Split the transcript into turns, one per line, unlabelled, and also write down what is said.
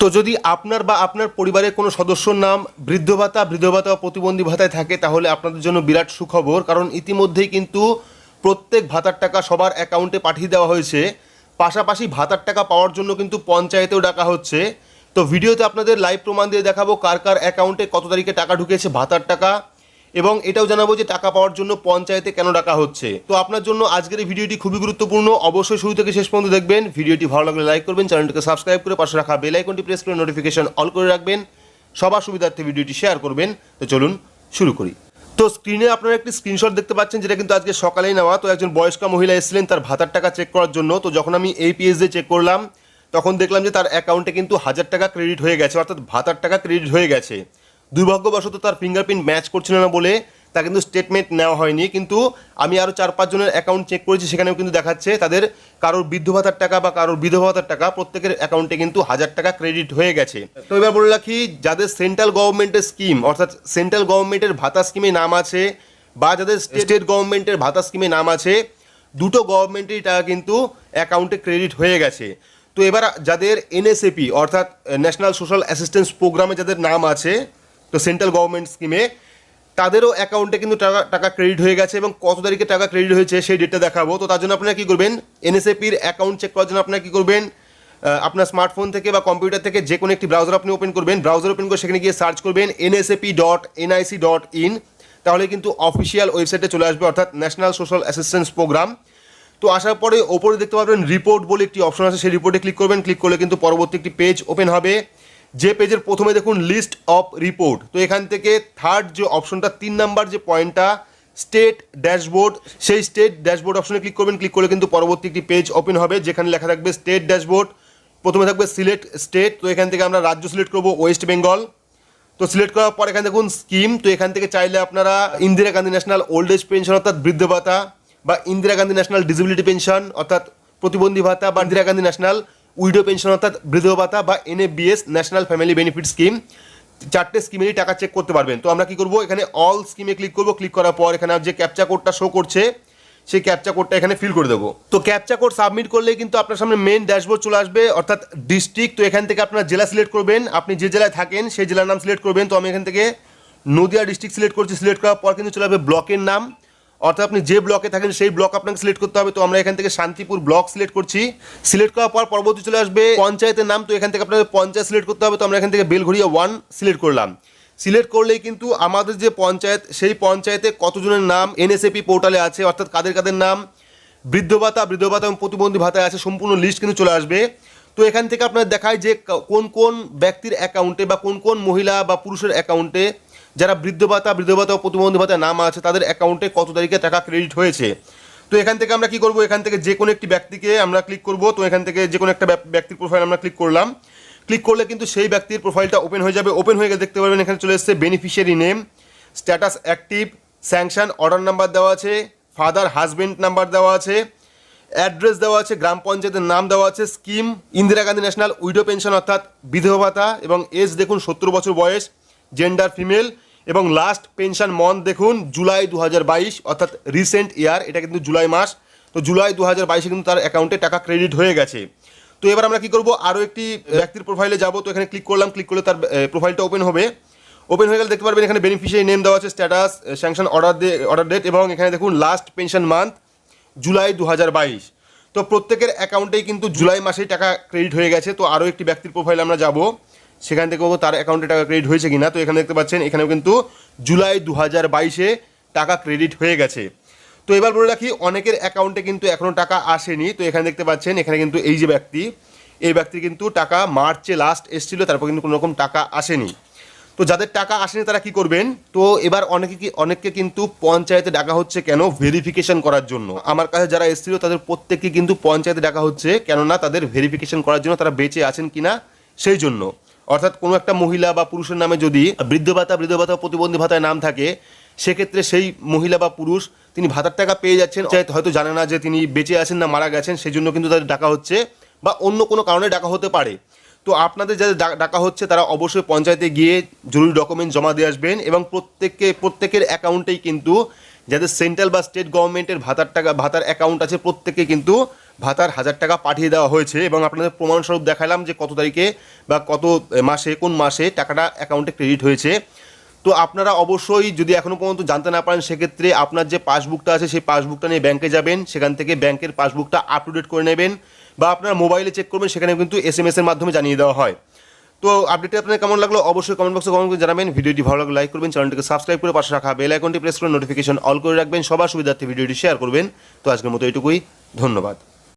তো যদি আপনার বা আপনার পরিবারের কোনো সদস্যর নাম বৃদ্ধ ভাতা বৃদ্ধ ভাতা বা প্রতিবন্ধী ভাতায় থাকে, তাহলে আপনাদের জন্য বিরাট সুখবর। কারণ ইতিমধ্যেই কিন্তু প্রত্যেক ভাতার টাকা সবার অ্যাকাউন্টে পাঠিয়ে দেওয়া হয়েছে। পাশাপাশি ভাতার টাকা পাওয়ার জন্য কিন্তু পঞ্চায়েতেও ডাকা হচ্ছে। তো ভিডিওতে আপনাদের লাইভ প্রমাণ দিয়ে দেখাবো কার কার অ্যাকাউন্টে কত তারিখে টাকা ঢুকেছে ভাতার টাকা। এবং এটাও জানাব যে টাকা পাওয়ার জন্য পঞ্চায়েতে কেন ডাকা হচ্ছে। তো আপনার জন্য আজকের এই ভিডিওটি খুবই গুরুত্বপূর্ণ। অবশ্যই শুরু থেকে শেষ পর্যন্ত দেখবেন। ভিডিওটি ভালো লাগলে লাইক করবেন, চ্যানেলটিকে সাবস্ক্রাইব করে পাশে রাখা বেল আইকনটি প্রেস করে নোটিফিকেশন অল করে রাখবেন। সবার সুবিধার্থে ভিডিওটি শেয়ার করবেন। তো চলুন শুরু করি। তো স্ক্রিনে আপনারা একটি স্ক্রিনশট দেখতে পাচ্ছেন, যেটা কিন্তু আজকে সকালেই নেওয়া। তো একজন বয়স্ক মহিলা এসেছিলেন তার ভাতার টাকা চেক করার জন্য। তো যখন আমি এই পিএস দিয়ে চেক করলাম, তখন দেখলাম যে তার অ্যাকাউন্টে কিন্তু হাজার টাকা ক্রেডিট হয়ে গেছে, অর্থাৎ ভাতার টাকা ক্রেডিট হয়ে গেছে। দুর্ভাগ্যবশত তার ফিঙ্গারপ্রিন্ট ম্যাচ করছিল না বলে তা কিন্তু স্টেটমেন্ট নেওয়া হয়নি। কিন্তু আমি আরও চার পাঁচজনের অ্যাকাউন্ট চেক করেছি, সেখানেও কিন্তু দেখাচ্ছে তাদের কারোর বৃদ্ধ ভাতার টাকা বা কারোর বিধবা ভাতার টাকা প্রত্যেকের অ্যাকাউন্টে কিন্তু হাজার টাকা ক্রেডিট হয়ে গেছে। তো এবার বলে রাখি, যাদের সেন্ট্রাল গভর্নমেন্টের স্কিম অর্থাৎ সেন্ট্রাল গভর্নমেন্টের ভাতা স্কিমে নাম আছে বা যাদের স্টেট গভর্নমেন্টের ভাতা স্কিমে নাম আছে, দুটো গভর্নমেন্টেরই টাকা কিন্তু অ্যাকাউন্টে ক্রেডিট হয়ে গেছে। তো এবার যাদের এনএসএপি অর্থাৎ ন্যাশনাল সোশ্যাল অ্যাসিস্ট্যান্স প্রোগ্রামে যাদের নাম আছে তো সেন্ট্রাল গভর্নমেন্ট স্কিমে তাদেরও অ্যাকাউন্টে কিন্তু টাকা টাকা ক্রেডিট হয়ে গেছে এবং কত তারিখে টাকা ক্রেডিট হয়েছে সেই ডেটটা দেখাবো। তো তার জন্য আপনারা কী করবেন? এনএসএপির অ্যাকাউন্ট চেক করার জন্য আপনারা কী করবেন? আপনার স্মার্টফোন থেকে বা কম্পিউটার থেকে যে কোনো একটি ব্রাউজার আপনি ওপেন করবেন। ব্রাউজার ওপেন করে সেখানে গিয়ে সার্চ করবেন NSAP dot NIC dot in তাহলে কিন্তু অফিসিয়াল ওয়েবসাইটে চলে আসবে, অর্থাৎ ন্যাশনাল সোশ্যাল অ্যাসিস্ট্যান্স প্রোগ্রাম তো আসার পরে ওপরে দেখতে পাবেন রিপোর্ট বলে একটি অপশন আছে। সেই রিপোর্টে ক্লিক করবেন। ক্লিক করলে কিন্তু পরবর্তী একটি পেজ ওপেন হবে। যে পেজের প্রথমে দেখুন লিস্ট অফ রিপোর্ট তো এখান থেকে থার্ড যে অপশনটা তিন নাম্বার যে পয়েন্টটা স্টেট ড্যাশবোর্ড সেই স্টেট ড্যাশবোর্ড অপশনে ক্লিক করবেন ক্লিক করলে কিন্তু পরবর্তী একটি পেজ ওপেন হবে, যেখানে লেখা থাকবে স্টেট ড্যাশবোর্ড প্রথমে থাকবে সিলেক্ট স্টেট তো এখান থেকে আমরা রাজ্য সিলেক্ট করব ওয়েস্ট বেঙ্গল তো সিলেক্ট করার পর এখানে দেখুন স্কিম তো এখান থেকে চাইলে আপনারা Indira Gandhi national old age pension অর্থাৎ বৃদ্ধ ভাতা, বা Indira Gandhi national disability pension অর্থাৎ প্রতিবন্ধী ভাতা, বা Indira Gandhi national widow pension অর্থাৎ বৃদ্ধ ভাতা বা NFBS national family benefit scheme চারটে স্কিমেরই টাকা চেক করতে পারবেন। তো আমরা কি করব? এখানে অল স্কিমে ক্লিক করব। ক্লিক করার পর এখানে যে ক্যাপচা কোডটা শো করছে, সেই ক্যাপচা কোডটা এখানে ফিল করে দেবো। তো ক্যাপচা কোড সাবমিট করলেই কিন্তু আপনার সামনে মেন ড্যাশবোর্ড চলে আসবে, অর্থাৎ ডিস্ট্রিক্ট তো এখান থেকে আপনার জেলা সিলেক্ট করবেন। আপনি যে জেলায় থাকেন, সেই জেলার নাম সিলেক্ট করবেন। তো আমি এখান থেকে নদিয়া ডিস্ট্রিক্ট সিলেক্ট করছি। সিলেক্ট করার পর কিন্তু চলে আসবে ব্লকের নাম। অর্থাৎ আপনি যে ব্লকে থাকেন, সেই ব্লক আপনাকে সিলেক্ট করতে হবে। তো আমরা এখান থেকে শান্তিপুর ব্লক সিলেক্ট করছি। সিলেক্ট করার পর পরবর্তী চলে আসবে পঞ্চায়েতের নাম। তো এখান থেকে আপনাদের পঞ্চায়েত সিলেক্ট করতে হবে। তো আমরা এখান থেকে বেলঘড়িয়া ওয়ান সিলেক্ট করলাম। সিলেক্ট করলেই কিন্তু আমাদের যে পঞ্চায়েত, সেই পঞ্চায়েতে কতজনের নাম এনএসএপি পোর্টালে আছে, অর্থাৎ কাদের কাদের নাম? বৃদ্ধ ভাতা বৃদ্ধ ভাতা এবং প্রতিবন্ধী ভাতায় আছে, সম্পূর্ণ লিস্ট কিন্তু চলে আসবে। তো এখান থেকে আপনার দেখায় যে কোন কোন ব্যক্তির অ্যাকাউন্টে বা কোন কোন মহিলা বা পুরুষের অ্যাকাউন্টে যারা বৃদ্ধ ভাতা বৃদ্ধ ভাতা ও প্রতিবন্ধী ভাতায় নাম আছে, তাদের অ্যাকাউন্টে কত তারিখে টাকা ক্রেডিট হয়েছে? তো এখান থেকে আমরা কি করব? এখান থেকে যে কোনো একটি ব্যক্তিকে আমরা ক্লিক করব। তো এখান থেকে যে কোনো একটা ব্যক- ব্যক্তির প্রোফাইল আমরা ক্লিক করলাম। ক্লিক করলে কিন্তু সেই ব্যক্তির প্রোফাইলটা ওপেন হয়ে যাবে। ওপেন হয়ে গেলে দেখতে পারবেন এখানে চলে এসেছে beneficiary name status active sanction order number দেওয়া আছে ফাদার হাজবেন্ড নাম্বার দেওয়া আছে অ্যাড্রেস দেওয়া আছে, গ্রাম পঞ্চায়েতের নাম দেওয়া আছে scheme Indira Gandhi national widow pension অর্থাৎ বিধবা ভাতা এবং এজ দেখুন সত্তর বছর বয়স জেন্ডার ফিমেল এবং লাস্ট পেনশন মন্থ দেখুন জুলাই দু হাজার বাইশ, অর্থাৎ রিসেন্ট ইয়ার এটা কিন্তু জুলাই মাস। তো জুলাই দু হাজার কিন্তু তার অ্যাকাউন্টে টাকা ক্রেডিট হয়ে গেছে। তো এবার আমরা কি করব? আরও একটি ব্যক্তির প্রোফাইলে যাব। তো এখানে ক্লিক করলাম ক্লিক করলে তার প্রোফাইলটা ওপেন হবে। ওপেন হয়ে গেলে দেখতে পারবেন এখানে বেনিফিশিয়ারি নেম দেওয়া আছে status sanction order order date এবং এখানে দেখুন লাস্ট পেনশন মান্থ জুলাই দু হাজার বাইশ। তো প্রত্যেকের অ্যাকাউন্টেই কিন্তু জুলাই মাসেই টাকা ক্রেডিট হয়ে গেছে। তো আরও একটি ব্যক্তির প্রোফাইলে আমরা যাব। সেখান থেকে তার অ্যাকাউন্টে টাকা ক্রেডিট হয়েছে কিনা, তো এখানে দেখতে পাচ্ছেন, এখানেও কিন্তু জুলাই দু হাজার বাইশে টাকা ক্রেডিট হয়ে গেছে। তো এবার বলে রাখি, অনেকের অ্যাকাউন্টে কিন্তু এখনও টাকা আসেনি। তো এখানে দেখতে পাচ্ছেন, এখানে কিন্তু এই যে ব্যক্তি, এই ব্যক্তির কিন্তু টাকা মার্চে লাস্ট এসেছিল, তারপর কিন্তু কোনো রকম টাকা আসেনি। তো যাদের টাকা আসেনি, তারা কি করবেন? তো এবার অনেকে কি, অনেককে কিন্তু পঞ্চায়েতে ডাকা হচ্ছে কেন? ভেরিফিকেশন করার জন্য। আমার কাছে যারা এসেছিল, তাদের প্রত্যেককে কিন্তু পঞ্চায়েতে ডাকা হচ্ছে, কেননা তাদের ভেরিফিকেশন করার জন্য তারা বেঁচে আছেন কিনা, সেই জন্য। অর্থাৎ কোনো একটা মহিলা বা পুরুষের নামে যদি বৃদ্ধ ভাতা বৃদ্ধ ভাতা প্রতিবন্ধী ভাতায় নাম থাকে, সেক্ষেত্রে সেই মহিলা বা পুরুষ তিনি ভাতার টাকা পেয়ে যাচ্ছেন। হয়তো জানে না যে তিনি বেঁচে আছেন না মারা গেছেন সেই জন্য কিন্তু তাদের ডাকা হচ্ছে বা অন্য কোনো কারণে ডাকা হতে পারে। তো আপনাদের যাদের ডাকা হচ্ছে, তারা অবশ্যই পঞ্চায়েতে গিয়ে জরুরি ডকুমেন্ট জমা দিয়ে আসবেন এবং প্রত্যেককে, প্রত্যেকের অ্যাকাউন্টেই কিন্তু যাদের সেন্ট্রাল বা স্টেট গভর্নমেন্টের ভাতার টাকা, ভাতার অ্যাকাউন্ট আছে, প্রত্যেকে কিন্তু ভাতার হাজার টাকা পাঠিয়ে দেওয়া হয়েছে এবং আপনাদের প্রমাণস্বরূপ দেখালাম যে কত তারিখে বা কত মাসে, কোন মাসে টাকাটা অ্যাকাউন্টে ক্রেডিট হয়েছে। তো আপনারা অবশ্যই যদি এখনও পর্যন্ত জানতে না পারেন, সেক্ষেত্রে আপনার যে পাসবুকটা আছে, সেই পাসবুকটা নিয়ে ব্যাংকে যাবেন। সেখান থেকে ব্যাংকের পাসবুকটা আপ টু ডেট করে নেবেন বা আপনার মোবাইলে চেক করবেন সেখানে কিন্তু এস এম এর মাধ্যমে জানিয়ে দেওয়া হয়। তো আপডেটটি আপনার কেমন লাগল? অবশ্যই কমেন্ট বক্সে কমেন্ট করে জানাবেন। ভিডিওটি ভালো লাগলে লাইক করবেন চ্যানেলটিকে সাবস্ক্রাইব করে পাশে রাখা বেল আইকনটি প্রেস করে নোটিফিকেশন অল করে রাখবেন। সবার সুবিধার্থে ভিডিওটি শেয়ার করবেন। তো আজকের মতো এটুকুই ধন্যবাদ।